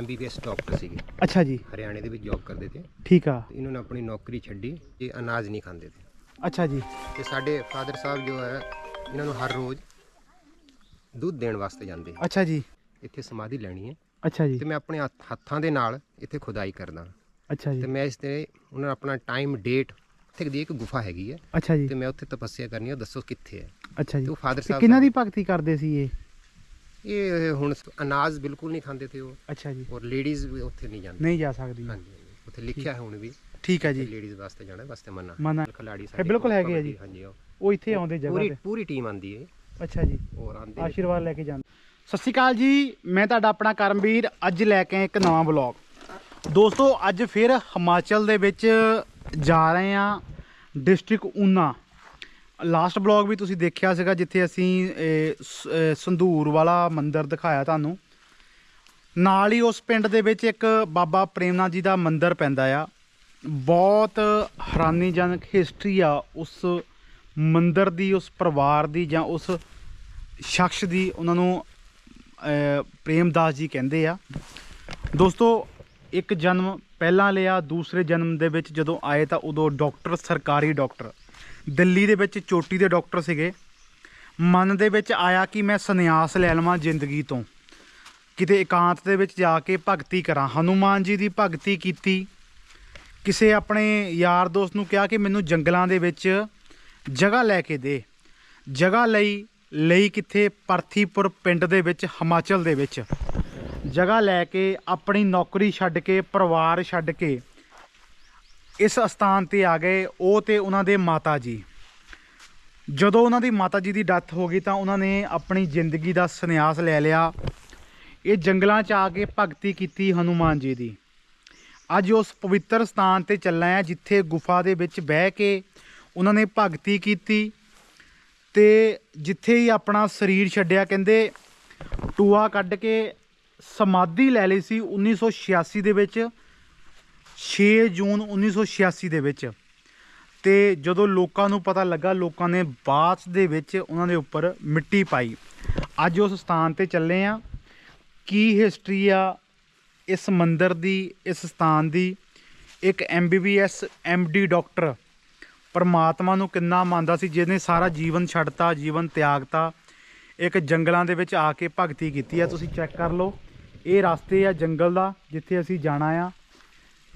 MBBS doctor ਸੀਗੇ। ਅੱਛਾ ਜੀ। ਹਰਿਆਣੇ ਦੇ ਵਿੱਚ ਜੌਬ ਕਰਦੇ ਤੇ। ਠੀਕ ਆ। ਤੇ ਇਹਨਾਂ ਨੇ ਆਪਣੀ ਨੌਕਰੀ ਛੱਡੀ ਇਹ ਅਨਾਜ ਨਹੀਂ ਖਾਂਦੇ ਤੇ। ਅੱਛਾ ਜੀ। ਤੇ ਸਾਡੇ ਫਾਦਰ ਸਾਹਿਬ ਜੋ ਹੈ ਇਹਨਾਂ ਨੂੰ ਹਰ ਰੋਜ਼ ਦੁੱਧ ਦੇਣ ਵਾਸਤੇ ਜਾਂਦੇ ਅੱਛਾ ਜੀ। ਇੱਥੇ ਸਮਾਧੀ ਲੈਣੀ ਹੈ। ਅੱਛਾ ਜੀ। ਤੇ ਮੈਂ ਆਪਣੇ ਹੱਥ- ਹੱਥਾਂ ਦੇ ਨਾਲ ਇੱਥੇ ਖੁਦਾਈ ਕਰਦਾ। ਅੱਛਾ ਤੇ ਜੀ ਮੈਂ ਇਸ ਤੇ ਉਹਨਾਂ ਨੂੰ ਆਪਣਾ ਟਾਈਮ ਡੇਟ ਉੱਥੇ ਦੀ ਇੱਕ ਗੁਫਾ ਹੈਗੀ ਹੈ। ਅੱਛਾ ਜੀ। ਤੇ ਮੈਂ ਉੱਥੇ ਤਪੱਸਿਆ ਕਰਨੀ ਹੈ ਦੱਸੋ ਕਿੱਥੇ ਹੈ। ਅੱਛਾ ਜੀ। ਤੇ ਉਹ ਫਾਦਰ ਤੇ ਸਾਹਿਬ ਕਿਹਨਾਂ ਦੀ ਭਗਤੀ ਕਰਦੇ ਸੀ ਇਹ? ਇਹ ਹੁਣ ਅਨਾਜ ਬਿਲਕੁਲ ਨਹੀਂ ਖਾਂਦੇ ਤੇ ਉਹ। ਅੱਛਾ ਜੀ। ਔਰ ਲੇਡੀਜ਼ ਵੀ ਉੱਥੇ ਨਹੀਂ ਜਾਂਦੀ। ਨਹੀਂ ਜਾ ਸਕਦੀ। ਹਾਂਜੀ। ਉੱਥੇ ਲਿਖਿਆ ਹੈ ਹੁਣ ਵੀ। ਠੀਕ ਹੈ ਜੀ। ਲੇਡੀਜ਼ ਵਾਸਤੇ ਜਾਣਾ ਵਾਸਤੇ ਮਨਾ। ਮਨਾ। ਖਿਲਾੜੀ ਹੈ, ਬਿਲਕੁਲ ਹੈਗੇ ਆ ਜੀ। ਹਾਂਜੀ ਉਹ। ਇੱਥੇ ਆਉਂਦੇ ਜਗ੍ਹਾ ਤੇ। ਪੂਰੀ ਟੀਮ ਆਂਦੀ ਹੈ। ਅੱਛਾ ਜੀ। ਔਰ ਆਂਦੇ ਆਸ਼ੀਰਵਾਦ ਲੈ ਕੇ ਜਾਂਦੇ। ਸਤਿ ਸ਼੍ਰੀ ਅਕਾਲ ਜੀ। ਮੈਂ ਤੁਹਾਡਾ ਆਪਣਾ ਕਰਮਵੀਰ। ਅੱਜ ਲੈ ਕੇ ਇੱਕ ਨਵਾਂ ਬਲੌਗ ਦੋਸਤੋ ਅੱਜ ਫਿਰ ਹਿਮਾਚਲ ਦੇ ਵਿੱਚ ਜਾ ਰਹੇ ਹਾਂ। ਡਿਸਟ੍ਰਿਕਟ ਊਨਾ। ਲਾਸਟ ਬਲੌਗ ਵੀ ਤੁਸੀਂ ਦੇਖਿਆ ਸੀਗਾ, ਜਿੱਥੇ ਅਸੀਂ ਸ- ਸੰਧੂਰ ਵਾਲਾ ਮੰਦਿਰ ਦਿਖਾਇਆ ਤੁਹਾਨੂੰ। ਨਾਲ ਹੀ ਉਸ ਪਿੰਡ ਦੇ ਵਿੱਚ ਇੱਕ ਬਾਬਾ ਪ੍ਰੇਮਨਾਥ ਜੀ ਦਾ ਮੰਦਿਰ ਪੈਂਦਾ ਆ। ਬਹੁਤ ਹੈਰਾਨੀਜਨਕ ਹਿਸਟਰੀ ਆ ਉਸ ਮੰਦਿਰ ਦੀ, ਉਸ ਪਰਿਵਾਰ ਦੀ ਜਾਂ ਉਸ ਸ਼ਖਸ ਦੀ, ਉਹਨਾਂ ਨੂੰ ਪ੍ਰੇਮਦਾਸ ਜੀ ਕਹਿੰਦੇ ਆ। ਦੋਸਤੋ, ਇੱਕ ਜਨਮ ਪਹਿਲਾਂ ਲਿਆ, ਦੂਸਰੇ ਜਨਮ ਦੇ ਵਿੱਚ ਜਦੋਂ ਆਏ ਤਾਂ ਉਦੋਂ ਡਾਕਟਰ ਸਰਕਾਰੀ ਡਾਕਟਰ ਦਿੱਲੀ ਦੇ ਵਿੱਚ ਚੋਟੀ ਦੇ ਡਾਕਟਰ ਸੀਗੇ। ਮਨ ਦੇ ਵਿੱਚ ਆਇਆ ਕਿ ਮੈਂ ਸੰਨਿਆਸ ਲੈ ਲਵਾਂ ਜ਼ਿੰਦਗੀ ਤੋਂ। ਕਿਤੇ ਇਕਾਂਤ ਦੇ ਵਿੱਚ ਜਾ ਕੇ ਭਗਤੀ ਕਰਾਂ। ਹਨੂਮਾਨ ਜੀ ਦੀ ਭਗਤੀ ਕੀਤੀ। ਕਿਸੇ ਆਪਣੇ ਯਾਰ ਦੋਸਤ ਨੂੰ ਕਿਹਾ ਕਿ ਮੈਨੂੰ ਜੰਗਲਾਂ ਦੇ ਵਿੱਚ ਜਗ੍ਹਾ ਲੈ ਕੇ ਦੇ। ਜਗ੍ਹਾ ਲਈ ਲਈ ਕਿੱਥੇ? ਪਰਥੀਪੁਰ ਪਿੰਡ ਦੇ ਵਿੱਚ, ਹਿਮਾਚਲ ਦੇ ਵਿੱਚ। ਜਗ੍ਹਾ ਲੈ ਕੇ ਆਪਣੀ ਨੌਕਰੀ ਛੱਡ ਕੇ, ਪਰਿਵਾਰ ਛੱਡ ਕੇ ਇਸ ਸਥਾਨ ਤੇ ਆ ਗਏ, ਉਹ ਤੇ ਉਹਨਾਂ ਦੇ ਮਾਤਾ ਜੀ। ਜਦੋਂ ਉਹਨਾਂ ਦੀ ਮਾਤਾ ਜੀ ਦੀ ਡੈਥ ਹੋ ਗਈ ਤਾਂ ਉਹਨਾਂ ਨੇ ਆਪਣੀ ਜ਼ਿੰਦਗੀ ਦਾ ਸੰਨਿਆਸ ਲੈ ਲਿਆ। ਇਹ ਜੰਗਲਾਂ 'ਚ ਆ ਕੇ ਭਗਤੀ ਕੀਤੀ ਹਨੂਮਾਨ ਜੀ ਦੀ। ਅੱਜ ਉਸ ਪਵਿੱਤਰ ਸਥਾਨ ਤੇ ਚੱਲਾ ਆ ਜਿੱਥੇ ਗੁਫਾ ਦੇ ਵਿੱਚ ਬਹਿ ਕੇ ਉਹਨਾਂ ਨੇ ਭਗਤੀ ਕੀਤੀ ਤੇ ਜਿੱਥੇ ਹੀ ਆਪਣਾ ਸਰੀਰ ਛੱਡਿਆ, ਕਹਿੰਦੇ ਟੂਆ ਕੱਢ ਕੇ ਸਮਾਧੀ ਲੈ ਲਈ ਸੀ 1986 ਦੇ ਵਿੱਚ। 6 ਜੂਨ 1986 ਦੇ ਵਿੱਚ ਤੇ ਜਦੋਂ ਲੋਕਾਂ ਨੂੰ ਪਤਾ ਲੱਗਾ, ਲੋਕਾਂ ਨੇ ਬਾਅਦ ਦੇ ਵਿੱਚ ਉਹਨਾਂ ਦੇ ਉੱਪਰ ਮਿੱਟੀ ਪਾਈ। ਅੱਜ ਉਸ ਸਥਾਨ ਤੇ ਚੱਲੇ ਆ। ਕੀ ਹਿਸਟਰੀ ਆ ਇਸ ਮੰਦਿਰ ਦੀ, ਇਸ ਸਥਾਨ ਦੀ? ਇੱਕ ਐਮਬੀਬੀਐਸ ਐਮਡੀ ਡਾਕਟਰ ਪਰਮਾਤਮਾ ਨੂੰ ਕਿੰਨਾ ਮੰਨਦਾ ਸੀ, ਜਿਹਨੇ ਸਾਰਾ ਜੀਵਨ ਛੱਡਤਾ, ਜੀਵਨ ਤਿਆਗਤਾ, ਇੱਕ ਜੰਗਲਾਂ ਦੇ ਵਿੱਚ ਆ ਕੇ ਭਗਤੀ ਕੀਤੀ ਆ। ਤੁਸੀਂ ਚੈੱਕ ਕਰ ਲਓ। ਇਹ ਰਸਤੇ ਆ ਜੰਗਲ ਦਾ, ਜਿੱਥੇ ਅਸੀਂ ਜਾਣਾ ਆ।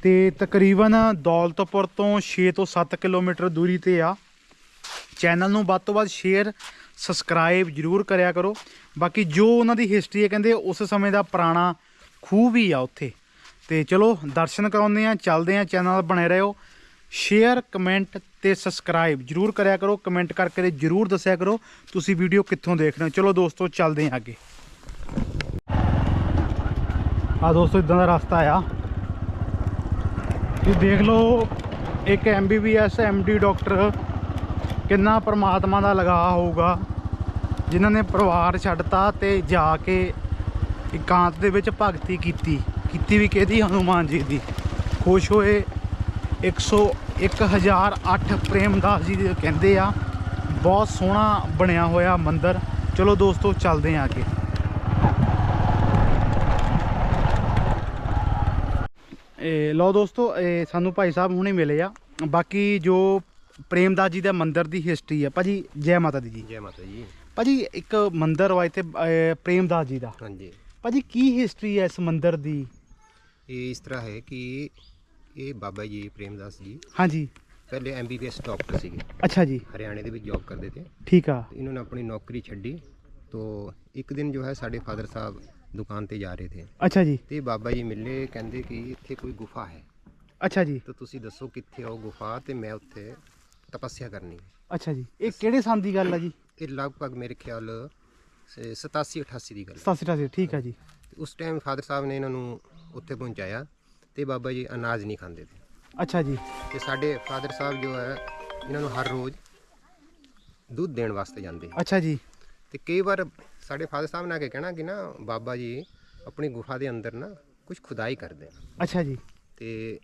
ਤੇ ਤਕਰੀਬਨ ਦੌਲਤਪੁਰ ਤੋਂ 6 ਤੋਂ 7 ਕਿਲੋਮੀਟਰ ਦੂਰੀ ਤੇ ਆ। ਚੈਨਲ ਨੂੰ ਵੱਧ ਤੋਂ ਵੱਧ ਸ਼ੇਅਰ, ਸਬਸਕ੍ਰਾਈਬ ਜਰੂਰ ਕਰਿਆ ਕਰੋ। ਬਾਕੀ ਜੋ ਉਹਨਾਂ ਦੀ ਹਿਸਟਰੀ ਹੈ, ਕਹਿੰਦੇ ਉਸ ਸਮੇਂ ਦਾ ਪੁਰਾਣਾ ਖੂਹ ਵੀ ਆ ਉੱਥੇ। ਤੇ ਚਲੋ, ਦਰਸ਼ਨ ਕਰਾਉਂਦੇ ਆ ਚੱਲਦੇ ਆ ਚੈਨਲ ਬਣੇ ਰਹੋ। ਸ਼ੇਅਰ, ਕਮੈਂਟ ਤੇ ਸਬਸਕ੍ਰਾਈਬ ਜਰੂਰ ਕਰਿਆ ਕਰੋ। ਕਮੈਂਟ ਕਰਕੇ ਤੇ ਜਰੂਰ ਦੱਸਿਆ ਕਰੋ, ਤੁਸੀਂ ਵੀਡੀਓ ਕਿੱਥੋਂ ਦੇਖ ਰਹੇ ਹੋ। ਚਲੋ ਦੋਸਤੋ, ਚੱਲਦੇ ਆ ਅੱਗੇ। ਆ ਦੋਸਤੋ, ਇਦਾਂ ਦਾ ਰਸਤਾ ਆ। ਤੁਸੀਂ ਦੇਖ ਲਓ, ਇੱਕ ਐਮਬੀਬੀਐਸ ਐਮਡੀ ਡਾਕਟਰ ਕਿੰਨਾ ਪ੍ਰਮਾਤਮਾ ਦਾ ਲਗਾ ਹੋਊਗਾ। ਜਿਨ੍ਹਾਂ ਨੇ ਪਰਿਵਾਰ ਛੱਡਤਾ ਤੇ ਜਾ ਕੇ ਇਕਾਂਤ ਦੇ ਵਿੱਚ ਭਗਤੀ ਕੀਤੀ। ਕੀਤੀ ਵੀ ਕਿਹਦੀ? ਹਨੂਮਾਨ ਜੀ ਦੀ। ਖੁਸ਼ ਹੋਏ। 100 1008 ਪ੍ਰੇਮਦਾਸ ਜੀ ਦੇ ਕਹਿੰਦੇ ਆ, ਬਹੁਤ ਸੋਹਣਾ ਬਣਿਆ ਹੋਇਆ ਮੰਦਿਰ। ਚਲੋ ਦੋਸਤੋ, ਚੱਲਦੇ ਆ ਅੱਗੇ। ਲਓ ਦੋਸਤੋ ਸਾਨੂੰ ਭਾਈ ਸਾਹਿਬ ਹੁਣੇ ਮਿਲੇ ਆ। ਬਾਕੀ ਜੋ ਪ੍ਰੇਮਦਾਸ ਜੀ ਦੇ ਮੰਦਿਰ ਦੀ ਹਿਸਟਰੀ ਆ ਭਾਜੀ ਜੈ ਮਾਤਾ ਦੀ ਜੀ। ਜੈ ਮਾਤਾ ਜੀ। ਭਾਜੀ ਇੱਕ ਮੰਦਿਰ ਵਾ ਇੱਥੇ ਪ੍ਰੇਮਦਾਸ ਜੀ ਦਾ। ਹਾਂਜੀ। ਭਾਜੀ ਕੀ ਹਿਸਟਰੀ ਹੈ ਇਸ ਮੰਦਿਰ ਦੀ? ਇਹ ਇਸ ਤਰ੍ਹਾਂ ਹੈ ਕਿ ਇਹ ਬਾਬਾ ਜੀ ਪ੍ਰੇਮਦਾਸ ਜੀ ਹਾਂਜੀ। ਪਹਿਲੇ ਐਮਬੀਬੀਐਸ ਡਾਕਟਰ ਸੀਗੇ। ਅੱਛਾ ਜੀ। ਹਰਿਆਣੇ ਦੇ ਵਿੱਚ ਜੌਬ ਕਰਦੇ ਤੇ। ਠੀਕ ਆ। ਇਹਨਾਂ ਨੇ ਆਪਣੀ ਨੌਕਰੀ ਛੱਡੀ। ਤੋਂ ਇੱਕ ਦਿਨ ਜੋ ਹੈ ਸਾਡੇ ਫਾਦਰ ਸਾਹਿਬ ਦੁਕਾਨ ਤੇ ਜਾ ਰਹੇ ਥੇ। ਅੱਛਾ ਜੀ। ਤੇ ਬਾਬਾ ਜੀ ਮਿਲੇ ਕਹਿੰਦੇ ਕਿ ਇੱਥੇ ਕੋਈ ਗੁਫਾ ਹੈ। ਅੱਛਾ ਜੀ। ਤਾਂ ਤੁਸੀਂ ਦੱਸੋ ਕਿੱਥੇ ਉਹ ਗੁਫਾ ਤੇ ਮੈਂ ਉੱਥੇ ਤਪੱਸਿਆ ਕਰਨੀ ਹੈ। ਅੱਛਾ ਜੀ। ਇਹ ਕਿਹੜੇ ਸਾਲ ਦੀ ਗੱਲ ਆ ਜੀ? ਇਹ ਲਗਭਗ ਮੇਰੇ ਖਿਆਲ 87 88 ਦੀ ਗੱਲ ਹੈ। 87 88 ਠੀਕ ਆ ਜੀ। ਉਸ ਟਾਈਮ ਫਾਦਰ ਸਾਹਿਬ ਨੇ ਇਹਨਾਂ ਨੂੰ ਉੱਥੇ ਪਹੁੰਚਾਇਆ ਤੇ ਬਾਬਾ ਜੀ ਅਨਾਜ ਨਹੀਂ ਖਾਂਦੇ ਤੇ ਅੱਛਾ ਜੀ। ਤੇ ਸਾਡੇ ਫਾਦਰ ਸਾਹਿਬ ਜੋ ਹੈ ਇਹਨਾਂ ਨੂੰ ਹਰ ਰੋਜ਼ ਦੁੱਧ ਦੇਣ ਵਾਸਤੇ ਜਾਂਦੇ। ਅੱਛਾ ਜੀ। ਤੇ ਕਈ ਵਾਰ ਸਾਡੇ ਫਾਦਰ ਸਾਹਿਬ ਨੇ ਆ ਕੇ ਕਹਿਣਾ ਕਿ ਨਾ ਬਾਬਾ ਜੀ ਆਪਣੀ ਗੁਫਾ ਦੇ ਅੰਦਰ ਨਾ ਕੁਝ ਖੁਦਾਈ ਕਰਦੇ ਆ। ਅੱਛਾ ਜੀ। ਤੇ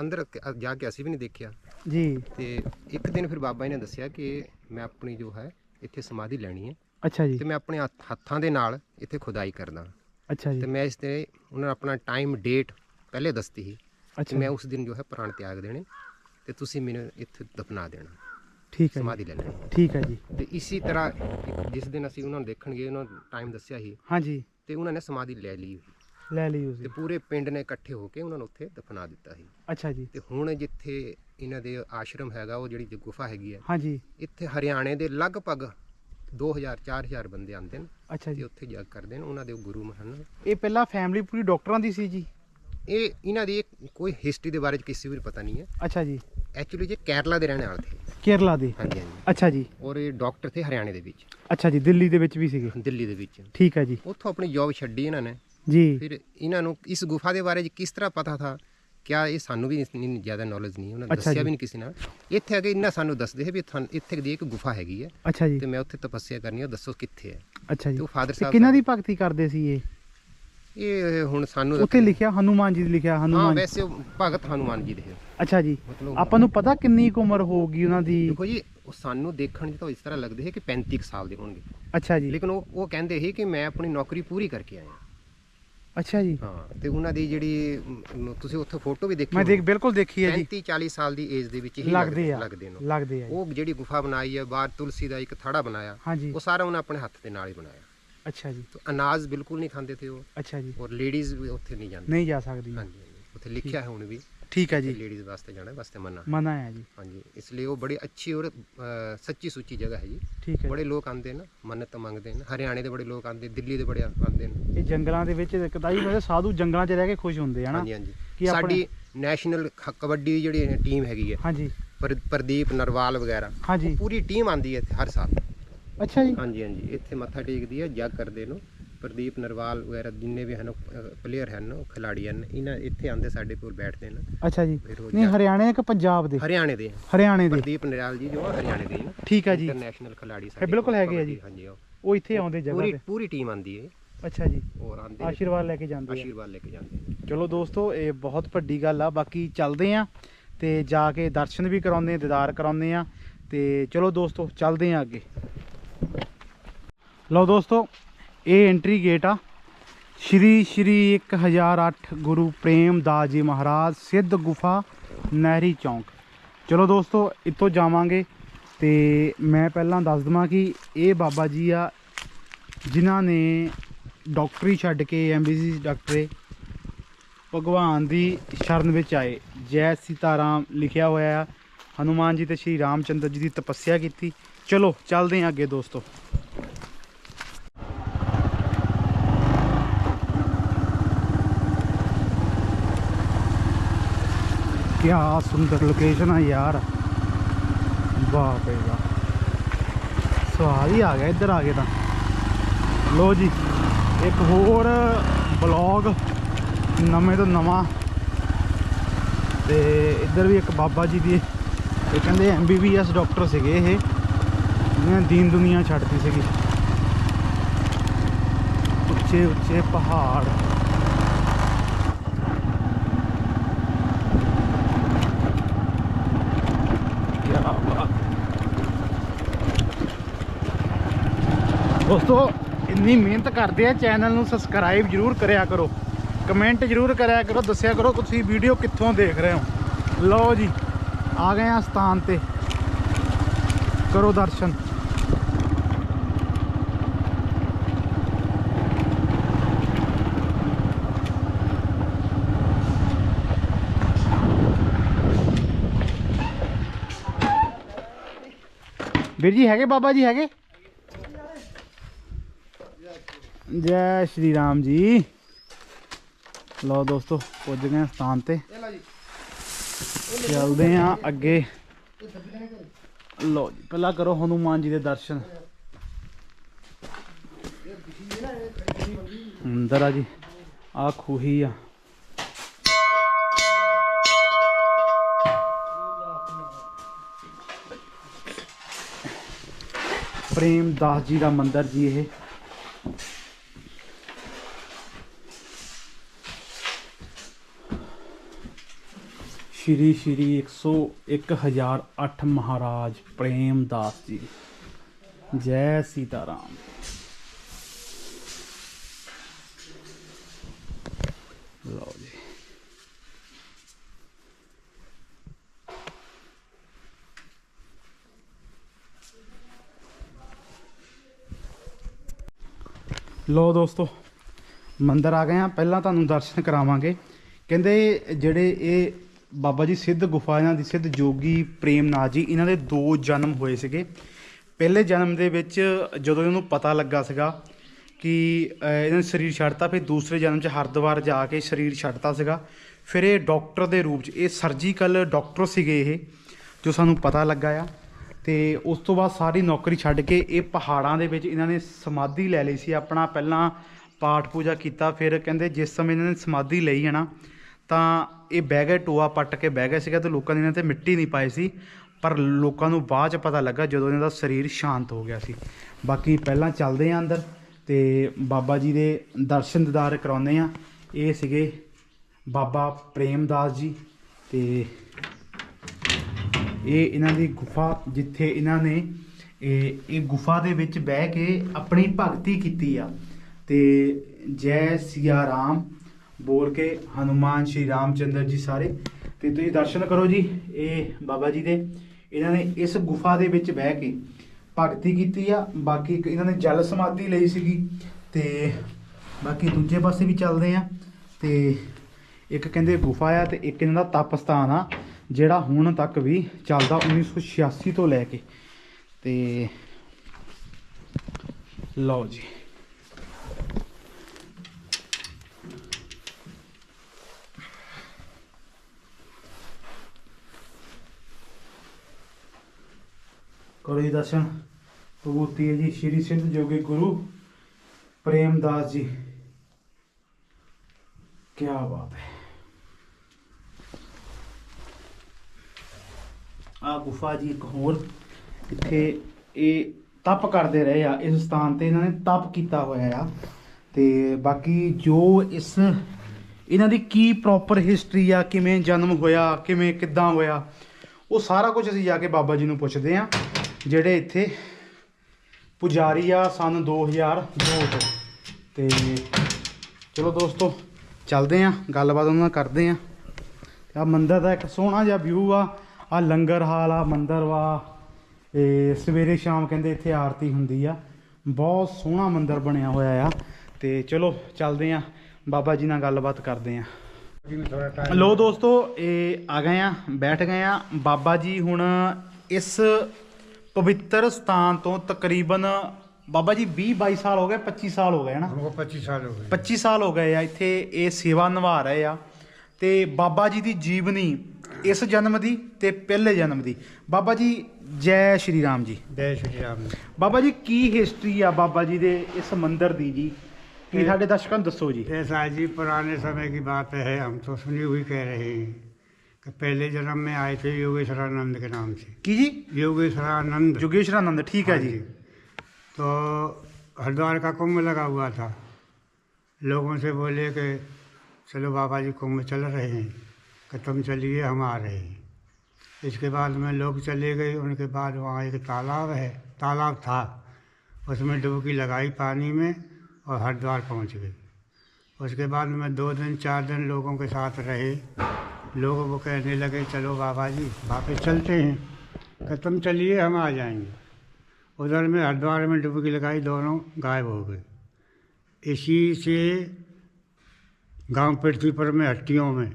ਅੰਦਰ ਕ- ਜਾ ਕੇ ਅਸੀਂ ਵੀ ਨਹੀਂ ਦੇਖਿਆ। ਜੀ। ਤੇ ਇੱਕ ਦਿਨ ਫਿਰ ਬਾਬਾ ਜੀ ਨੇ ਦੱਸਿਆ ਕਿ ਮੈਂ ਆਪਣੀ ਜੋ ਹੈ ਇੱਥੇ ਸਮਾਧੀ ਲੈਣੀ ਹੈ। ਅੱਛਾ ਜੀ। ਤੇ ਮੈਂ ਆਪਣੇ ਹੱਥ- ਹੱਥਾਂ ਦੇ ਨਾਲ ਇੱਥੇ ਖੁਦਾਈ ਕਰਦਾ। ਅੱਛਾ ਜੀ। ਤੇ ਮੈਂ ਇਸ ਤੇ ਉਹਨਾਂ ਨੂੰ ਆਪਣਾ ਟਾਈਮ ਡੇਟ ਪਹਿਲੇ ਦੱਸਤੀ ਸੀ। ਕਿ ਅੱਛਾ ਮੈਂ ਉਸ ਦਿਨ ਜੋ ਹੈ ਪ੍ਰਾਣ ਤਿਆਗ ਦੇਣੇ ਤੇ ਤੁਸੀਂ ਮੈਨੂੰ ਇੱਥੇ ਦਫਨਾ ਦੇਣਾ। ਠੀਕ ਹੈ ਜੀ। ਸਮਾਧੀ ਲੈ ਲੈਣੀ। ਠੀਕ ਹੈ ਜੀ। ਤੇ ਇਸੇ ਤਰ੍ਹਾਂ ਇੱਕ ਜਿਸ ਦਿਨ ਅਸੀਂ ਉਹਨਾਂ ਨੂੰ ਦੇਖਣ ਗਏ ਉਹਨਾਂ ਨੂੰ ਟਾਈਮ ਦੱਸਿਆ ਸੀ ਹਾਂਜੀ। ਤੇ ਉਹਨਾਂ ਨੇ ਸਮਾਧੀ ਲੈ ਲਈ। ਲੈ ਲਈ ਤੇ ਤੁਸੀਂ ਪੂਰੇ ਪਿੰਡ ਨੇ ਇਕੱਠੇ ਹੋ ਕੇ ਉਹਨਾਂ ਨੂੰ ਉੱਥੇ ਦਫਨਾ ਦਿੱਤਾ ਸੀ। ਅੱਛਾ ਜੀ। ਤੇ ਹੁਣ ਜਿੱਥੇ ਇਹਨਾਂ ਦੇ ਆਸ਼ਰਮ ਹੈਗਾ ਉਹ ਜਿਹੜੀ ਗੁਫਾ ਹੈਗੀ ਹੈ ਹਾਂਜੀ। ਇੱਥੇ ਹਰਿਆਣੇ ਦੇ ਲਗਭਗ 2000 4000 ਬੰਦੇ ਆਉਂਦੇ ਨੇ ਅੱਛਾ ਤੇ ਜੀ ਉੱਥੇ ਜਗ ਕਰਦੇ ਨੇ ਉਹਨਾਂ ਦੇ ਗੁਰੂ ਹਨ ਇਹ ਪਹਿਲਾਂ ਫੈਮਿਲੀ ਪੂਰੀ ਡਾਕਟਰਾਂ ਦੀ ਸੀ ਜੀ? ਇਹ ਇਹਨਾਂ ਦੀ ਇੱਕ- ਕੋਈ ਹਿਸਟਰੀ ਦੇ ਬਾਰੇ ਚ ਕਿਸੇ ਵੀ ਪਤਾ ਨਹੀਂ ਹੈ। ਅੱਛਾ ਜੀ। ਐਕਚੁਅਲੀ ਜੇ ਕੇਰਲਾ ਦੇ ਰਹਿਣ ਵਾਲੇ ਥੇ ਕੇਰਲਾ ਦੇ? ਹਾਂਜੀ ਹਾਂਜੀ। ਅੱਛਾ ਜੀ। ਔਰ ਇਹ ਡਾਕਟਰ ਥੇ ਹਰਿਆਣੇ ਦੇ ਵਿੱਚ। ਅੱਛਾ ਜੀ ਦਿੱਲੀ ਦੇ ਵਿੱਚ ਵੀ ਸੀਗੇ? ਦਿੱਲੀ ਦੇ ਵਿੱਚ। ਠੀਕ ਹੈ ਜੀ। ਉੱਥੋਂ ਆਪਣੀ ਜੌਬ ਛੱਡੀ ਇਹਨਾਂ ਨੇ। ਜੀ। ਫਿਰ ਇਹਨਾਂ ਨੂੰ ਇਸ ਗੁਫਾ ਦੇ ਬਾਰੇ ਕਿਸ ਤਰ੍ਹਾਂ ਪਤਾ ਥਾ? ਕਿਆ ਇਹ ਸਾਨੂੰ ਵੀ ਇੰਨੀ ਜ਼ਿਆਦਾ ਨੌਲੇਜ ਨਹੀਂ ਉਹਨਾਂ ਦੱਸਿਆ। ਵੀ ਨਹੀਂ ਕਿਸੇ ਨਾਲ। ਇੱਥੇ ਆ ਕੇ ਇਹਨਾਂ ਸਾਨੂੰ ਦੱਸਦੇ ਹੈ ਵੀ ਇੱਥੇ ਦੀ ਇੱਕ ਗੁਫਾ ਹੈਗੀ ਹੈ। ਅੱਛਾ ਜੀ। ਤੇ ਮੈਂ ਉੱਥੇ ਤਪੱਸਿਆ ਕਰਨੀ ਹੈ ਦੱਸੋ ਕਿੱਥੇ ਹੈ। ਅੱਛਾ ਜੀ। ਤੇ ਉਹ ਫਾਦਰ ਸਾਹਿਬ ਕਿਹਨਾਂ ਦੀ ਭਗਤੀ ਕਰਦੇ ਸੀ ਇਹ? ਇਹ ਹੁਣ ਸਾਨੂੰ ਉੱਥੇ ਲਿਖਿਆ ਹਨੂਮਾਨ ਜੀ ਦੀ ਲਿਖਿਆ ਹਾਂ ਹਨੂਮਾਨ ਵੈਸੇ ਉਹ ਭਗਤ ਹਨੂਮਾਨ ਜੀ ਦੇ ਹੈ। ਅੱਛਾ ਜੀ। ਮਤਲਬ ਆਪਾਂ ਨੂੰ ਪਤਾ ਕਿੰਨੀ ਕੁ ਉਮਰ ਹੋਊਗੀ ਉਹਨਾਂ ਦੀ? ਦੇਖੋ ਜੀ ਉਹ ਸਾਨੂੰ ਦੇਖਣ 'ਚ ਤਾਂ ਇਸ ਤਰ੍ਹਾਂ ਲੱਗਦੇ ਹੈ ਕਿ 35 ਕੁ ਸਾਲ ਦੇ ਹੋਣਗੇ। ਅੱਛਾ ਜੀ। ਲੇਕਿਨ ਉਹ ਉਹ ਕਹਿੰਦੇ ਸੀ ਕਿ ਮੈਂ ਆਪਣੀ ਨੌਕਰੀ ਪੂਰੀ ਕਰਕੇ ਆਇਆ। ਅੱਛਾ ਜੀ। ਹਾਂ ਤੇ ਉਹਨਾਂ ਦੀ ਜਿਹੜੀ ਅਮ, ਤੁਸੀਂ ਉੱਥੇ ਫੋਟੋ ਵੀ ਦੇਖੀ ਮੈਂ ਦੇਖ ਬਿਲਕੁਲ ਦੇਖੀ ਹੈ ਜੀ। 35 40 ਸਾਲ ਦੀ ਏਜ ਦੇ ਵਿੱਚ ਹੀ ਲੱਗਦੇ ਆ ਲੱਗਦੇ ਨੇ ਲੱਗਦੇ ਆ ਜੀ। ਉਹ ਜਿਹੜੀ ਗੁਫਾ ਬਣਾਈ ਹੈ ਬਾਹਰ ਤੁਲਸੀ ਦਾ ਇੱਕ ਥੜਾ ਬਣਾਇਆ ਹਾਂਜੀ ਉਹ ਸਾਰਾ ਉਹਨਾਂ ਆਪਣੇ ਹੱਥ ਦੇ ਨਾਲ ਹੀ ਬਣਾਇਆ। ਅੱਛਾ ਜੀ। ਤਾਂ ਅਨਾਜ ਬਿਲਕੁਲ ਨਹੀਂ ਖਾਂਦੇ ਥੇ ਉਹ। ਅੱਛਾ ਜੀ। ਔਰ ਲੇਡੀਜ਼ ਵੀ ਉੱਥੇ ਨਹੀਂ ਜਾਂਦੀ। ਨਹੀਂ ਜਾ ਸਕਦੀ। ਹਾਂਜੀ ਹਾਂਜੀ। ਉੱਥੇ ਲਿਖਿਆ ਹੈ ਹੁਣ ਵੀ। ਠੀਕ ਹੈ ਜੀ। ਲੇਡੀਜ਼ ਵਾਸਤੇ ਜਾਣਾ ਵਾਸਤੇ ਮਨਾ। ਮਨਾ ਹੈ ਜੀ। ਹਾਂਜੀ ਇਸ ਲਈ ਉਹ ਬੜੀ ਅੱਛੀ ਔਰ ਅ, ਸੱਚੀ ਸੁੱਚੀ ਜਗ੍ਹਾ ਹੈ ਜੀ। ਠੀਕ ਹੈ ਬੜੇ ਲੋਕ ਆਉਂਦੇ ਨੇ ਮੰਨਤ ਮੰਗਦੇ ਨੇ। ਹਰਿਆਣੇ ਦੇ ਬੜੇ ਲੋਕ ਆਉਂਦੇ ਦਿੱਲੀ ਦੇ ਬੜੇ ਆਉਂਦੇ ਨੇ। ਇਹ ਜੰਗਲਾਂ ਦੇ ਵਿੱਚ ਕਦਾਈ ਮੇਰੇ ਸਾਧੂ ਜੰਗਲਾਂ 'ਚ ਰਹਿ ਕੇ ਖੁਸ਼ ਹੁੰਦੇ ਆ ਨਾ। ਹਾਂਜੀ ਹਾਂਜੀ। ਕਿ ਸਾਡੀ ਨੈਸ਼ਨਲ ਖ- ਕਬੱਡੀ ਦੀ ਜਿਹੜੀ ਟੀਮ ਹੈਗੀ ਹੈ। ਹਾਂਜੀ। ਪਰ ਪ੍ਰਦੀਪ ਨਰਵਾਲ ਵਗੈਰਾ। ਹਾਂਜੀ। ਪੂਰੀ ਟੀਮ ਆਉਂਦੀ ਹੈ ਇੱਥੇ ਹਰ ਸਾਲ। ਅੱਛਾ ਜੀ। ਹਾਂਜੀ ਹਾਂਜੀ। ਇੱਥੇ ਮੱਥਾ ਟੇਕਦੀ ਹੈ ਜੱਗ ਕਰਦੇ ਨੂੰ। ਪ੍ਰਦੀਪ ਨਰਵਾਲ ਵਗੈਰਾ ਜਿੰਨੇ ਵੀ ਹਨ ਪਲੇਅਰ ਹਨ ਉਹ ਖਿਲਾੜੀ ਹਨ। ਇਹਨਾਂ ਇੱਥੇ ਆਉਂਦੇ ਸਾਡੇ ਕੋਲ ਬੈਠਦੇ ਨੇ। ਅੱਛਾ ਜੀ। ਫਿਰ ਉਹ ਨਹੀਂ ਜਾ- ਹਰਿਆਣੇ ਕਿ ਪੰਜਾਬ ਦੇ? ਹਰਿਆਣੇ ਦੇ ਹਰਿਆਣੇ ਦੇ। ਪ੍ਰਦੀਪ ਨਰਵਾਲ ਜੀ ਜੋ ਆ ਹਰਿਆਣੇ ਦੇ ਨੇ ਠੀਕ ਹੈ ਜੀ। ਇੰਟਰਨੈਸ਼ਨਲ ਖਿਲਾੜੀ ਇਹ ਬਿਲਕੁਲ ਕੋਲ ਹੈਗੇ ਆ ਜੀ। ਹਾਂਜੀ ਉਹ। ਉਹ ਇੱਥੇ ਆਉਂਦੇ ਜਗ੍ਹਾ ਪੂਰੀ ਤੇ। ਪੂਰੀ ਟੀਮ ਆਉਂਦੀ ਹੈ ਅੱਛਾ ਜੀ। ਔਰ ਆਉਂਦੇ ਨੇ, ਆਸ਼ੀਰਵਾਦ ਲੈ ਕੇ ਜਾਂਦੇ ਆ। ਆਸ਼ੀਰਵਾਦ ਲੈ ਕੇ ਜਾਂਦੇ ਨੇ। ਚਲੋ ਦੋਸਤੋ ਇਹ ਬਹੁਤ ਵੱਡੀ ਗੱਲ ਆ। ਬਾਕੀ ਚੱਲਦੇ ਆ ਤੇ ਜਾ ਕੇ ਦਰਸ਼ਨ ਵੀ ਕਰਾਉਂਦੇ ਆ ਦੀਦਾਰ ਕਰਾਉਂਦੇ ਆ। ਤੇ ਚਲੋ ਦੋਸਤੋ ਚੱਲਦੇ ਆ ਅੱਗੇ। ਲਓ ਦੋਸਤੋ, ਇਹ ਐਂਟਰੀ ਗੇਟ ਆ। ਸ਼੍ਰੀ ਸ਼੍ਰੀ 1008 ਗੁਰੂ ਪ੍ਰੇਮਦਾਸ ਜੀ ਮਹਾਰਾਜ, ਸਿੱਧ ਗੁਫਾ, ਨਹਿਰੀ ਚੌਂਕ। ਚਲੋ ਦੋਸਤੋ, ਇੱਥੋਂ ਜਾਵਾਂਗੇ ਤੇ ਮੈਂ ਪਹਿਲਾਂ ਦੱਸ ਦਵਾਂ ਕਿ ਇਹ ਬਾਬਾ ਜੀ ਆ, ਜਿਨ੍ਹਾਂ ਨੇ ਡਾਕਟਰੀ ਛੱਡ ਕੇ ਐਮਬੀਸੀ ਡਾਕਟਰੇ ਭਗਵਾਨ ਦੀ ਸ਼ਰਨ ਵਿੱਚ ਆਏ। ਜੈ ਸੀਤਾਰਾਮ ਲਿਖਿਆ ਹੋਇਆ ਆ। ਹਨੂਮਾਨ ਜੀ ਤੇ ਸ਼੍ਰੀ ਰਾਮਚੰਦਰ ਜੀ ਦੀ ਤਪੱਸਿਆ ਕੀਤੀ। ਚਲੋ, ਚੱਲਦੇ ਹਾਂ ਅੱਗੇ ਦੋਸਤੋ। ਕੀ ਸੁੰਦਰ ਲੋਕੇਸ਼ਨ ਆ ਯਾਰ। ਵਾਹ ਬਈ ਵਾਹ ਸਵਾਦ ਹੀ ਆ ਗਿਆ, ਇੱਧਰ ਆ ਗਏ ਤਾਂ। ਲੋ ਜੀ, ਇੱਕ ਹੋਰ ਬਲੌਗ ਨਵੇਂ ਤੋਂ ਨਵਾਂ। ਤੇ ਇੱਧਰ ਵੀ ਇੱਕ ਬਾਬਾ ਜੀ ਦੀ, ਇਹ ਕਹਿੰਦੇ ਐਮਬੀਬੀਐਸ ਡਾਕਟਰ ਸੀਗੇ ਇਹ। ਜਿਹਨੇ ਦੀਨ ਦੁਨੀਆ ਛੱਡਦੀ ਸੀਗੀ। ਉੱਚੇ ਉੱਚੇ ਪਹਾੜ। ਦੋਸਤੋ, ਇੰਨੀ ਮਿਹਨਤ ਕਰਦੇ ਆ ਚੈਨਲ ਨੂੰ ਸਬਸਕ੍ਰਾਈਬ ਜਰੂਰ ਕਰਿਆ ਕਰੋ। ਕਮੈਂਟ ਜਰੂਰ ਕਰਿਆ ਕਰੋ, ਦੱਸਿਆ ਕਰੋ ਤੁਸੀਂ ਵੀਡੀਓ ਕਿੱਥੋਂ ਦੇਖ ਰਹੇ ਹੋ। ਲਓ ਜੀ, ਆ ਗਏ ਆ ਸਥਾਨ ਤੇ। ਕਰੋ ਦਰਸ਼ਨ। ਵੀਰ ਜੀ ਹੈਗੇ, ਬਾਬਾ ਜੀ ਹੈਗੇ? ਜੈ ਸ਼੍ਰੀ ਰਾਮ ਜੀ। ਲਓ ਦੋਸਤੋ ਪੁੱਜ ਗਏ ਸਥਾਨ ਤੇ। ਚੱਲਦੇ ਆ ਅੱਗੇ। ਲਓ ਜੀ ਪਹਿਲਾਂ ਕਰੋ ਹਨੂਮਾਨ ਜੀ ਦੇ ਦਰਸ਼ਨ। ਅੰਦਰ ਆ ਜੀ ਆ ਖੂਹੀ ਆ। ਪ੍ਰੇਮ ਦਾਸ ਜੀ ਦਾ ਮੰਦਿਰ ਜੀ ਇਹ। ਸ਼੍ਰੀ ਸ਼੍ਰੀ 101008 ਮਹਾਰਾਜ ਪ੍ਰੇਮ ਦਾਸ ਜੀ। ਜੈ ਸੀਤਾ ਰਾਮ ਲਓ ਜੀ। ਲੋ ਦੋਸਤੋ, ਮੰਦਰ ਆ ਗਏ ਆ ਪਹਿਲਾਂ ਤੁਹਾਨੂੰ ਦਰਸ਼ਨ ਕਰਾਵਾਂਗੇ। ਕਹਿੰਦੇ ਜਿਹੜੇ ਇਹ ਬਾਬਾ ਜੀ ਸਿੱਧ ਗੁਫਾ ਇਹਨਾਂ ਦੀ ਸਿੱਧ ਜੋਗੀ ਪ੍ਰੇਮਨਾਥ ਜੀ, ਇਹਨਾਂ ਦੇ ਦੋ ਜਨਮ ਹੋਏ ਸੀਗੇ। ਪਹਿਲੇ ਜਨਮ ਦੇ ਵਿੱਚ ਜਦੋਂ ਇਹਨੂੰ ਪਤਾ ਲੱਗਾ ਸੀਗਾ ਕਿ ਇਹਨਾਂ ਨੇ ਸਰੀਰ ਛੱਡਤਾ, ਫਿਰ ਦੂਸਰੇ ਜਨਮ 'ਚ ਹਰਿਦੁਆਰ ਜਾ ਕੇ ਸਰੀਰ ਛੱਡਤਾ ਸੀਗਾ। ਫਿਰ ਇਹ ਡਾਕਟਰ ਦੇ ਰੂਪ 'ਚ, ਇਹ ਸਰਜੀਕਲ ਡਾਕਟਰ ਸੀਗੇ ਇਹ, ਜੋ ਸਾਨੂੰ ਪਤਾ ਲੱਗਾ ਆ। ਤੇ ਉਸ ਤੋਂ ਬਾਅਦ ਸਾਰੀ ਨੌਕਰੀ ਛੱਡ ਕੇ ਇਹ ਪਹਾੜਾਂ ਦੇ ਵਿੱਚ ਇਹਨਾਂ ਨੇ ਸਮਾਧੀ ਲੈ ਲਈ ਸੀ। ਆਪਣਾ ਪਹਿਲਾਂ ਪਾਠ ਪੂਜਾ ਕੀਤਾ, ਫਿਰ ਕਹਿੰਦੇ ਜਿਸ ਸਮੇਂ ਇਹਨਾਂ ਨੇ ਸਮਾਧੀ ਲਈ ਹੈ ਨਾ ਤਾਂ ਇਹ ਬਹਿ ਗਏ, ਟੋਆ ਪੱਟ ਕੇ ਬਹਿ ਗਏ ਸੀਗਾ ਤੇ ਲੋਕਾਂ ਨੇ ਇਹਨਾਂ ਤੇ ਮਿੱਟੀ ਨਹੀਂ ਪਾਈ ਸੀ। ਪਰ ਲੋਕਾਂ ਨੂੰ ਬਾਅਦ ਚ ਪਤਾ ਲੱਗਾ ਜਦੋਂ ਇਹਨਾਂ ਦਾ ਸਰੀਰ ਸ਼ਾਂਤ ਹੋ ਗਿਆ ਸੀ। ਬਾਕੀ ਪਹਿਲਾਂ ਚੱਲਦੇ ਆ ਅੰਦਰ ਤੇ ਬਾਬਾ ਜੀ ਦੇ ਦਰਸ਼ਨ ਦਿਦਾਰ ਕਰਾਉਂਦੇ ਆ ਇਹ ਸੀਗੇ ਬਾਬਾ ਪ੍ਰੇਮਦਾਸ ਜੀ ਤੇ ਇਹ ਇਹਨਾਂ ਦੀ ਗੁਫਾ ਜਿੱਥੇ ਇਹਨਾਂ ਨੇ ਇਹ ਇਹ ਗੁਫਾ ਦੇ ਵਿੱਚ ਬਹਿ ਕੇ ਆਪਣੀ ਭਗਤੀ ਕੀਤੀ ਆ। ਤੇ ਜੈ ਸਿਆ ਰਾਮ ਬੋਲ ਕੇ ਹਨੂਮਾਨ ਸ਼੍ਰੀ ਰਾਮਚੰਦਰ ਜੀ ਸਾਰੇ। ਤੇ ਤੁਸੀਂ ਦਰਸ਼ਨ ਕਰੋ ਜੀ, ਇਹ ਬਾਬਾ ਜੀ ਦੇ। ਇਹਨਾਂ ਨੇ ਇਸ ਗੁਫਾ ਦੇ ਵਿੱਚ ਬਹਿ ਕੇ ਭਗਤੀ ਕੀਤੀ ਆ। ਬਾਕੀ ਇੱਕ ਇਹਨਾਂ ਨੇ ਜਲ ਸਮਾਧੀ ਲਈ ਸੀਗੀ। ਤੇ ਬਾਕੀ ਦੂਜੇ ਪਾਸੇ ਵੀ ਚੱਲਦੇ ਆ। ਤੇ ਇੱਕ ਕਹਿੰਦੇ ਗੁਫਾ ਆ ਤੇ ਇੱਕ ਇਹਨਾਂ ਦਾ ਤਪ ਸਥਾਨ ਆ, ਜਿਹੜਾ ਹੁਣ ਤੱਕ ਵੀ ਚੱਲਦਾ 1986 ਤੋਂ ਲੈ ਕੇ। ਤੇ ਲਓ ਜੀ। ਕਰੋ ਜੀ ਦਰਸ਼ਨ। ਭਗੂਤੀ ਹੈ ਜੀ, ਸ਼੍ਰੀ ਸਿੱਧ ਜੋਗੀ ਗੁਰੂ ਪ੍ਰੇਮਦਾਸ ਜੀ। ਕੀ ਬਾਤ ਹੈ। ਆ ਗੁਫਾ ਜੀ ਇੱਕ ਹੋਰ, ਇੱਥੇ ਇਹ ਤਪ ਕਰਦੇ ਰਹੇ ਆ। ਇਸ ਸਥਾਨ ਤੇ ਇਹਨਾਂ ਨੇ ਤਪ ਕੀਤਾ ਹੋਇਆ ਆ। ਤੇ ਬਾਕੀ ਜੋ ਇਸ, ਇਹਨਾਂ ਦੀ ਕੀ ਪ੍ਰੋਪਰ ਹਿਸਟਰੀ ਆ, ਕਿਵੇਂ ਜਨਮ ਹੋਇਆ, ਕਿਵੇਂ ਕਿੱਦਾਂ ਹੋਇਆ, ਉਹ ਸਾਰਾ ਕੁਝ ਅਸੀਂ ਜਾ ਕੇ ਬਾਬਾ ਜੀ ਨੂੰ ਪੁੱਛਦੇ ਆ। ਜਿਹੜੇ ਇੱਥੇ ਪੁਜਾਰੀ ਆ ਸਨ 2002 ਤੋਂ। ਤੇ ਚਲੋ ਦੋਸਤੋ, ਚੱਲਦੇ ਆ, ਗੱਲਬਾਤ ਉਹਨਾਂ ਨਾਲ ਕਰਦੇ ਆ। ਆ ਮੰਦਰ ਦਾ ਇੱਕ ਸੋਹਣਾ ਜਿਹਾ ਵਿਊ ਆ ਆ ਲੰਗਰ ਹਾਲ ਆ, ਮੰਦਰ ਵਾ। ਇਹ ਸਵੇਰੇ ਸ਼ਾਮ ਕਹਿੰਦੇ ਇੱਥੇ ਆਰਤੀ ਹੁੰਦੀ ਆ। ਬਹੁਤ ਸੋਹਣਾ ਮੰਦਰ ਬਣਿਆ ਹੋਇਆ ਆ। ਤੇ ਚਲੋ, ਚੱਲਦੇ ਆ, ਬਾਬਾ ਜੀ ਨਾਲ ਗੱਲਬਾਤ ਕਰਦੇ ਆ। ਲੋ ਦੋਸਤੋ, ਇਹ ਆ ਗਏ ਆ, ਬੈਠ ਗਏ ਆ। ਬਾਬਾ ਜੀ ਹੁਣ ਇਸ ਪਵਿੱਤਰ ਸਥਾਨ ਤੋਂ ਤਕਰੀਬਨ ਬਾਬਾ ਜੀ 20 22 ਸਾਲ ਹੋ ਗਏ 25 ਸਾਲ ਹੋ ਗਏ ਹਨਾ हमको पच्चीस साल हो गए 25 ਸਾਲ ਹੋ ਗਏ ਆ ਇੱਥੇ ਇਹ ਸੇਵਾ ਨਿਭਾ ਰਹੇ ਆ ਤੇ ਬਾਬਾ ਜੀ ਦੀ ਜੀਵਨੀ ਇਸ ਜਨਮ ਦੀ ਤੇ ਪਹਿਲੇ ਜਨਮ ਦੀ ਬਾਬਾ ਜੀ ਜੈ ਸ਼੍ਰੀ ਰਾਮ ਜੀ जय श्री राम ਬਾਬਾ ਜੀ ਕੀ ਹਿਸਟਰੀ ਆ ਬਾਬਾ ਜੀ ਦੇ ਇਸ ਮੰਦਿਰ ਦੀ ਜੀ ਕੀ ਸਾਡੇ ਦਰਸ਼ਕਾਂ ਨੂੰ ਦੱਸੋ ਜੀ ऐसा जी पुराने समय की बात है हम तो सुनी हुई कह रहे हैं कि पहले जन्म में आए थे योगेश्वरानंद के नाम से। कि जी? योगेश्वरानंद। योगेश्वरानंद ठीक है हाँ जी। तो हरिद्वार का कुंभ लगा हुआ था। लोगों से बोले कि चलो बाबा जी कुंभ चल रहे हैं कि तुम चलिए हम आ रहे हैं। इसके बाद में लोग चले गए। उनके बाद वहाँ एक तालाब है तालाब था। उसमें डुबकी लगाई पानी में और हरिद्वार पहुँच गए। उसके बाद में दो दिन चार दिन लोगों के साथ रहे। लोग वो कहने लगे चलो बाबा जी वापस चलते हैं। खत्म तुम चलिए हम आ जाएँगे। उधर में हरिद्वार में डुबकी लगाई दोनों गायब हो गए। इसी से गाँव पृथ्वीपुर में हट्टियों में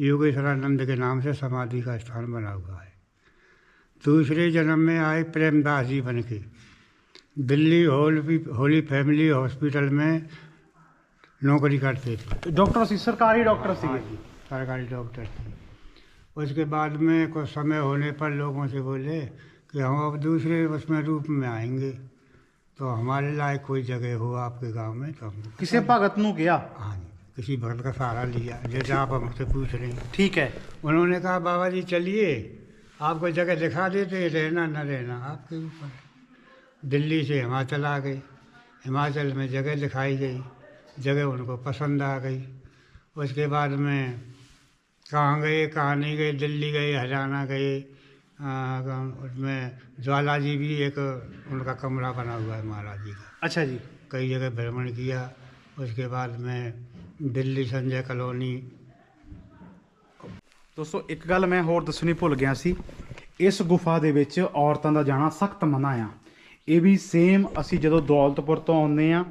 योगेश्वरानंद के नाम से समाधि का स्थान बना हुआ है। दूसरे जन्म में आए प्रेमदास जी बन के Delhi Holy Holy Family Hospital में नौकरी करते थे। डॉक्टर सी सरकारी डॉक्टर सी। हाँ सरकारी डॉक्टर थे। उसके बाद में कुछ समय होने पर लोगों से बोले कि हम अब दूसरे उसमें रूप में आएँगे। तो हमारे लायक कोई जगह हो आपके गाँव में तो हम किसे भगत नू हाँ जी किसी भगत का सहारा लिया। जैसे आप हमसे पूछ रहे हैं। ठीक है। उन्होंने कहा बाबा जी चलिए आपको जगह दिखा देते रहना न रहना आपके ऊपर। दिल्ली से हिमाचल आ गए। हिमाचल में जगह दिखाई गई। जगह उनको पसंद आ गई। उसके बाद में कहाँ गए कहाँ नहीं गए दिल्ली गए हरियाणा गए आ, उसमें ज्वाला जी भी एक उनका कमरा बना हुआ है महाराज जी का ਅੱਛਾ ਜੀ कई जगह भ्रमण किया उसके बाद में दिल्ली संजय कॉलोनी ਦੋਸਤੋ ਇੱਕ ਗੱਲ ਮੈਂ ਹੋਰ ਦੱਸਣੀ ਭੁੱਲ ਗਿਆ ਸੀ ਇਸ ਗੁਫਾ ਦੇ ਵਿੱਚ ਔਰਤਾਂ ਦਾ ਜਾਣਾ ਸਖਤ ਮਨਾ ਆ ਇਹ ਵੀ ਸੇਮ ਅਸੀਂ ਜਦੋਂ ਦੌਲਤਪੁਰ ਤੋਂ ਆਉਂਦੇ ਆ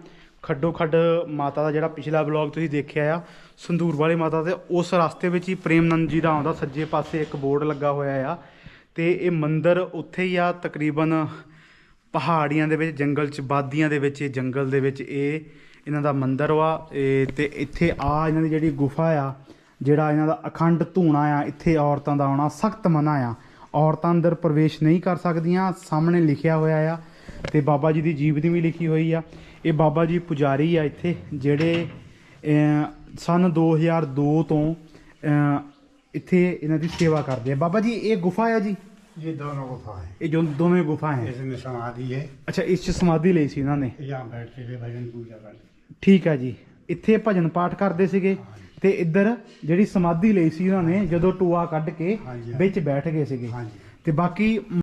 ਖੱਡੋ ਖੱਡ ਮਾਤਾ ਦਾ ਜਿਹੜਾ ਪਿਛਲਾ ਬਲੌਗ ਤੁਸੀਂ ਦੇਖਿਆ ਆ ਸੰਧੂਰ ਵਾਲੇ ਮਾਤਾ ਦੇ ਉਸ ਰਸਤੇ ਵਿੱਚ ਹੀ ਪ੍ਰੇਮਨੰਦ ਜੀ ਦਾ ਆਉਂਦਾ, ਸੱਜੇ ਪਾਸੇ ਇੱਕ ਬੋਰਡ ਲੱਗਾ ਹੋਇਆ ਆ ਤੇ ਇਹ ਮੰਦਿਰ ਉੱਥੇ ਹੀ ਆ ਤਕਰੀਬਨ ਪਹਾੜੀਆਂ ਦੇ ਵਿੱਚ, ਜੰਗਲ ਚ, ਬਾਦੀਆਂ ਦੇ ਵਿੱਚ, ਇਹ ਜੰਗਲ ਦੇ ਵਿੱਚ ਇਹ ਇਹਨਾਂ ਦਾ ਮੰਦਿਰ ਵਾ, ਇਹ ਤੇ ਇੱਥੇ ਆ ਇਹਨਾਂ ਦੀ ਜਿਹੜੀ ਗੁਫਾ ਆ, ਜਿਹੜਾ ਇਹਨਾਂ ਦਾ ਅਖੰਡ ਧੂਣਾ ਆ, ਇੱਥੇ ਔਰਤਾਂ ਦਾ ਆਉਣਾ ਸਖਤ ਮਨਾ ਆ। ਔਰਤਾਂ ਅੰਦਰ ਪ੍ਰਵੇਸ਼ ਨਹੀਂ ਕਰ ਸਕਦੀਆਂ, ਸਾਹਮਣੇ ਲਿਖਿਆ ਹੋਇਆ ਆ ਤੇ ਬਾਬਾ ਜੀ ਦੀ ਜੀਵਨੀ ਵੀ ਲਿਖੀ ਹੋਈ ਆ ਇਹ ਬਾਬਾ ਜੀ ਪੁਜਾਰੀ ਆ ਇੱਥੇ ਜਿਹੜੇ ਅਹ, ਸਨ 2002 ਤੋਂ ਅਹ, ਇੱਥੇ ਇਹਨਾਂ ਦੀ ਸੇਵਾ ਕਰਦੇ ਆ ਬਾਬਾ ਜੀ ਇਹ ਗੁਫਾ ਆ ਜੀ ये दोनों गुफा है ਇਹ ਜੋ ਦੋਵੇਂ ਗੁਫਾ ਹੈ इसमें समाधि है ਅੱਛਾ ਇਸ ਚ ਸਮਾਧੀ ਲਈ ਸੀ ਇਹਨਾਂ ਨੇ यहाँ बैठते थे भजन पूजा करते ਠੀਕ ਹੈ ਜੀ ਇੱਥੇ ਭਜਨ ਪਾਠ ਕਰਦੇ ਸੀਗੇ ਤੇ ਇੱਧਰ ਜਿਹੜੀ ਸਮਾਧੀ ਲਈ ਸੀ ਉਹਨਾਂ ਨੇ ਜਦੋਂ ਟੂਆ ਕੱਢ ਕੇ ਹਾਂਜੀ। ਵਿੱਚ ਬੈਠ ਗਏ ਸੀਗੇ हाँ जी ਤੇ ਬਾਕੀ